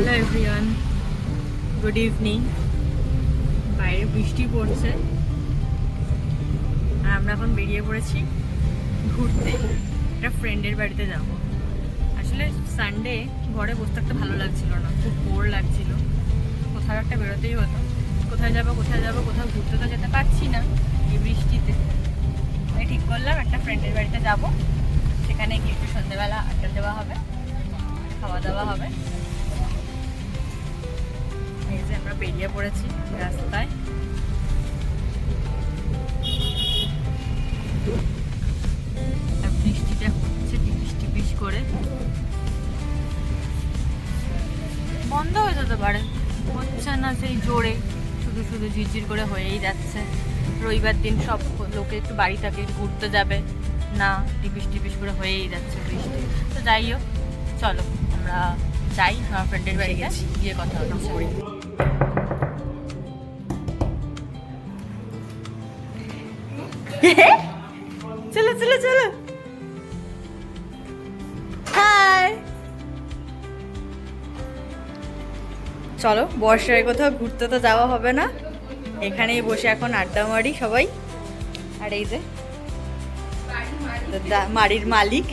Hello everyone good evening বাইরে বৃষ্টি পড়ছে। আর আমরা এখন বেরিয়ে পড়েছি ঘুরতে। একটা ফ্রেন্ডের বাড়িতে যাব। আসলে সানডে ঘরে বসে থাকতে ভালো লাগছিল না, খুব বোর লাগছিল। কোথাও একটা বেরোতেই হতো। কোথায় যাব কোথায় যাব, কোথাও ঘুরতে তো যেতে পারছি না এই বৃষ্টিতে। তাই ঠিক করলাম, একটা ফ্রেন্ডের বাড়িতে যাব। সেখানে গিয়ে একটু সন্ধ্যেবেলা আড্ডা দেওয়া হবে, খাওয়া দাওয়া হবে। বেরিয়ে পড়েছি রাস্তায়। বৃষ্টিটা হচ্ছে টিপিস টিপিস করে। বন্ধ হয়ে যেতে পারে। হচ্ছে না সেই জোরে শুধু শুধু ঝিরঝির করে হয়েই যাচ্ছে। রবিবার দিন সব লোকে একটু বাড়ি থাকে ঘুরতে যাবে। না টিপিস টিপিস করে হয়েই যাচ্ছে বৃষ্টি। তো যাই হোক চলো আমরা যাই আমার ফ্রেন্ডের বাড়ি গেছি গিয়ে কথা হচ্ছে চলো চলো চলো। হাই চলো বর্ষায় কোথাও ঘুরতে তো যাওয়া হবে না। এখানেই বসে এখন আড্ডা মারি সবাই। আর এই যে মারির মালিক।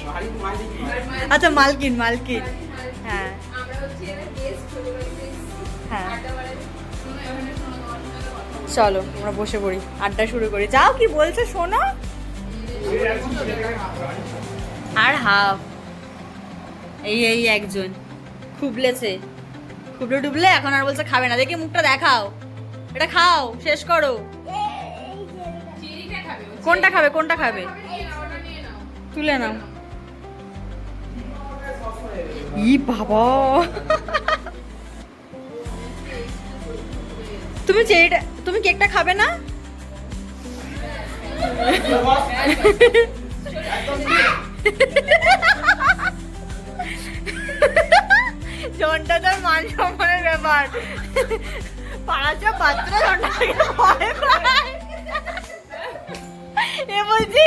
আচ্ছা মালকিন মালকিন। হ্যাঁ। হ্যাঁ। চলো আমরা বসে পড়ি, আড্ডা শুরু করি। যাও কি বলছো, শোনো। আর হাফ। এই এই একজন। খুবলেছে। খুবলে ডুবলে, এখন আর বলছে খাবে না। দেখে মুখটা দেখাও। এটা খাও, শেষ করো। কোনটা খাবে কোনটা খাবে? তুলে নাও। ই বাবা। তুমি চেরিটা তুমি কেকটা খাবে না? জনটা তার মান সম্মানের ব্যাপার। পাঁচটা পাত্র জনটাকে ভয় পায়। এ বলছে।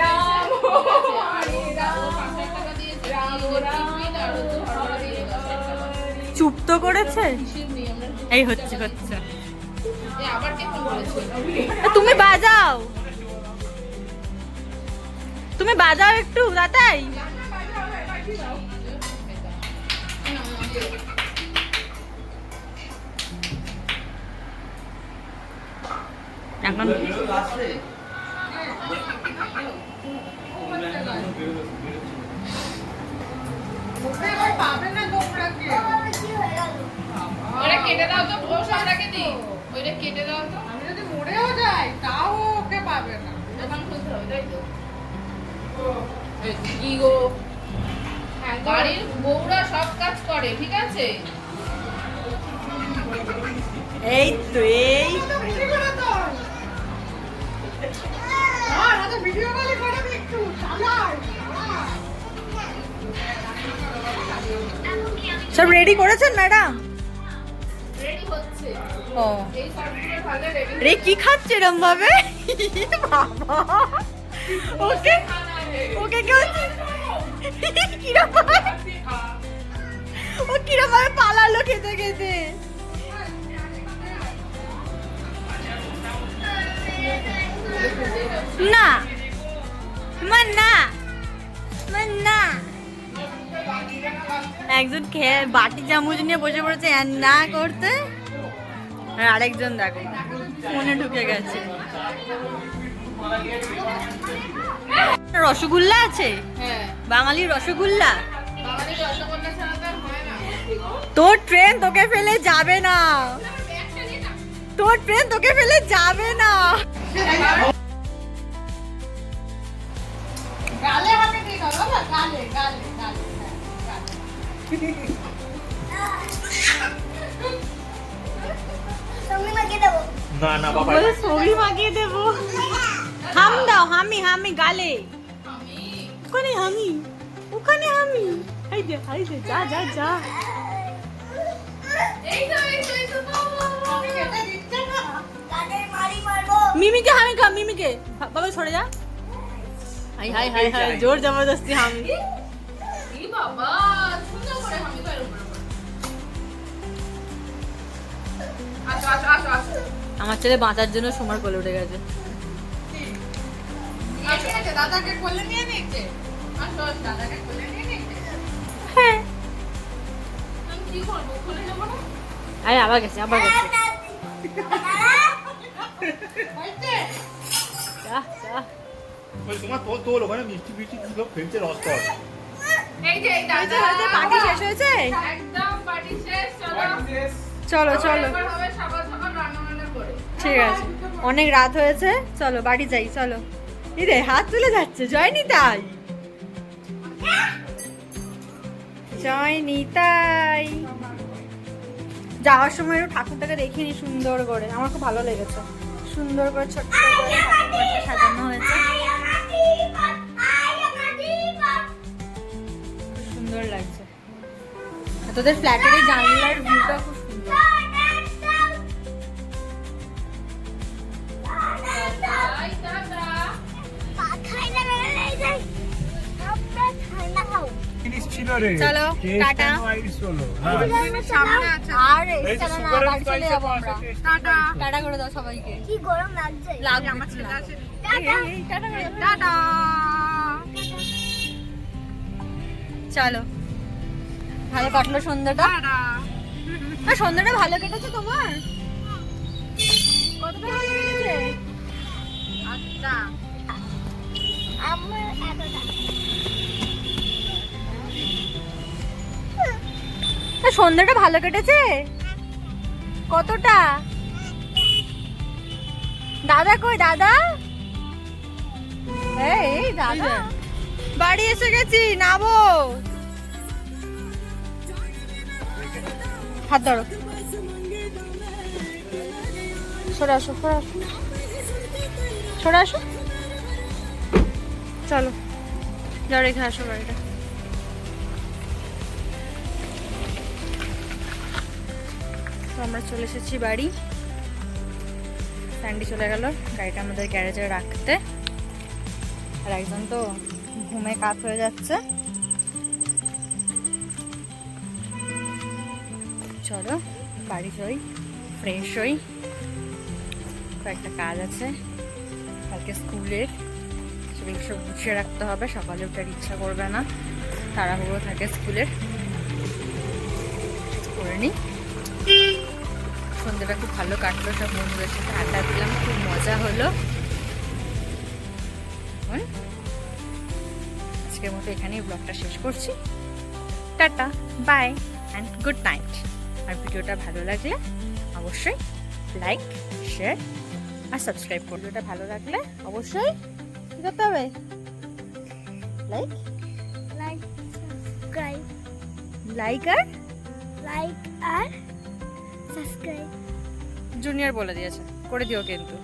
রাম হরে হরে চুপ তো করেছে? এই হচ্ছে হচ্ছে। কে তুমি বাজাও। তুমি বাজাও একটু দাদাই এখন কেটে দাও তো দি ওইটা কেটে দাও তো। আমি যদি মরেও যাই তাও ওকে পাবে না। খুলতে হবে তাই তো? কি গো? বাড়ির বউরা সব কাজ করে ঠিক আছে? এই তো এই। ভিডিও কলে করে একটু সব রেডি করেছেন ম্যাডাম ও। রে কি খাচ্ছে এরম ভাবে বাবা ওকে। ওকে পালালো খেতে না। মান না। মান না। একজন খেয়ে বাটি চামচ নিয়ে বসে পড়েছে না করতে। আর আরেকজন দেখো, ফোনে ঢুকে গেছে। রসগোল্লা আছে? বাঙালির রসগোল্লা? তোর ট্রেন তোকে ফেলে যাবে না। তোর ট্রেন তোকে ফেলে যাবে না। না না বাবা সবই মাগিয়ে দেবো। হাম দাও হামি হামি গালে। ওখানে আমি ওখানে আমি। হাই দে হাই দে যা যা যা। এই এই মিমিকে হামি খা মিমিকে। বাবা সরে যা। হাই হাই হাই হাই জোর জবরদস্তি হামি। বাবা সুন্দর করে আসো আমার ছেলে বাঁচার জন্য সময় কোলে উঠে গেছে। দাদাকে কোলে নিয়ে নিচ্ছে আসো আসো দাদাকে কোলে নিয়ে নিচ্ছে হ্যাঁ। আমি কি করব কোলে যাব না আরে আবার গেছে আবার গেছে। হয়েছে? যা যা। ওই তোমার তোর তোর ওখানে মিষ্টি মিষ্টি গুলো ফেলছে রস কর এই যে এই দাদা পার্টি শেষ হয়েছে? একদম পার্টি শেষ চলো। চলো ঠিক আছে। অনেক রাত হয়েছে চলো বাড়ি যাই চলো। রে হাত তুলে যাচ্ছে। জয় নিতাই জয় নিতাই যাওয়ার সময় একটু ঠাকুরটাকে দেখিনি সুন্দর করে। আমার খুব ভালো লেগেছে। সুন্দর করে ছোট্ট করে ঠাকুরটাকে সাজানো হয়েছে। সুন্দর লাগছে। তোদের ফ্ল্যাটের জানলার ভিউটা খুব চলো, টাটা। হ্যাঁ। আর এই চলে আমরা। টাটা। টাটা করে দাও সবাইকে। কি গরম লাগছে। লাগবে আমার ছেলে আছে এই, এই, এই, টাটা টাটা। চলো। ভালো কাটলো সন্ধ্যাটা। টাটা। সন্ধ্যাটা ভালো কেটেছে তোমার? কতটা ভালো কেটেছে? আচ্ছা। আমার এতটা সন্ধ্যাটা ভালো কেটেছে? কতটা? দাদা কই, দাদা? এই দাদা। বাড়ি এসে গেছি নাবো হাত ধরো। সরে আসো সরে আসো। সরে আসো। চলো। যাও, রেখে আসো গাড়িটা আমরা চলে এসেছি বাড়ি। স্যান্ডি চলে গেল, গাড়িটা আমাদের গ্যারেজে রাখতে। আর একজন তো ঘুমে কাত হয়ে যাচ্ছে। চলো, বাড়ি যাই ফ্রেশ হই। কয়েকটা কাজ আছে। কালকে স্কুলের, সেগুলো সব গুছিয়ে রাখতে হবে, সকালে ওঠার ইচ্ছা করবে না। তাড়াহুড়ো থাকে স্কুলের। করে নিই। সন্ধ্যাটা খুব ভালো কাটলো সব বন্ধুদের সাথে আড্ডা দিলাম খুব মজা হলো। আজকের মতো এখানেই ব্লগটা শেষ করছি। Tata bye and good night আর ভিডিওটা ভালো লাগলে অবশ্যই লাইক শেয়ার আর সাবস্ক্রাইব করবে ভিডিওটা ভালো লাগলে অবশ্যই কী করতে হবে? লাইক লাইক সাবস্ক্রাইব লাইক আর? লাইক আর? সাবস্ক্রাইব জুনিয়র বলে দিয়েছে। করে দিও কিন্তু।